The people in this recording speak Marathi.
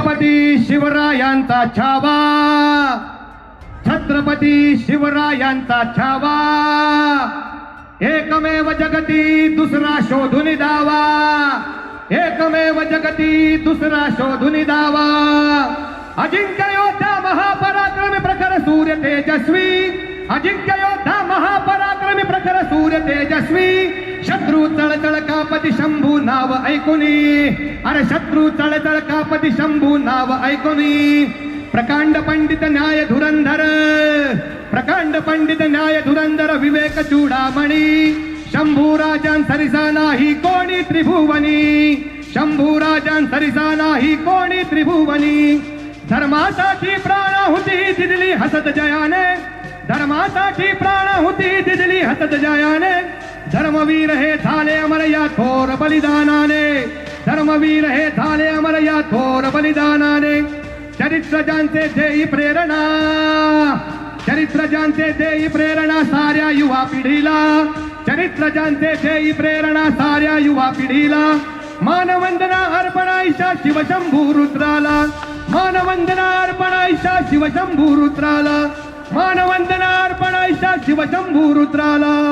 छत्रपती शिवरायांचा छावा. छत्रपती शिवरायांचा छावा. एकमेव जगती दुसरा शोधून दावा एकमेव जगती दुसरा शोधून दावा अजिंक्य योद्धा महापराक्रमी प्रखर सूर्य तेजस्वी. अजिंक्य योद्धा महापराक्रमी प्रखर सूर्य शत्रू तळतळ कापती शंभू नाव ऐकुनी. अरे शत्रू तळतळ कापती शंभू नाव ऐकुनी. प्रकांड पंडित न्याय धुरंधर प्रकांड पंडित न्याय धुरंधर विवेक चूडामणी. शंभू राजान सरिसा नाही कोणी त्रिभुवनी. शंभू राजान सरिसा नाही कोणी त्रिभुवनी. धर्मासाठी प्राणाहुती दिदली हसत जयाने. धर्मासाठी प्राणाहुती दिदली हसत जयाने. धर्मवीर हे झाले अमर या थोर बलिदानाने. धर्मवीर हे झाले अमर या थोर बलिदानाने. चरित्र जानते देई प्रेरणा. चरित्र जानते देई प्रेरणा साऱ्या युवा पिढीला. चरित्र जानते देई प्रेरणा साऱ्या युवा पिढीला. मानवंदना अर्पणा शिवशंभू रुद्राला. मानवंदना अर्पणा शिवशंभू रुद्राला. मानवंदना अर्पणा शिवशंभू रुद्राला.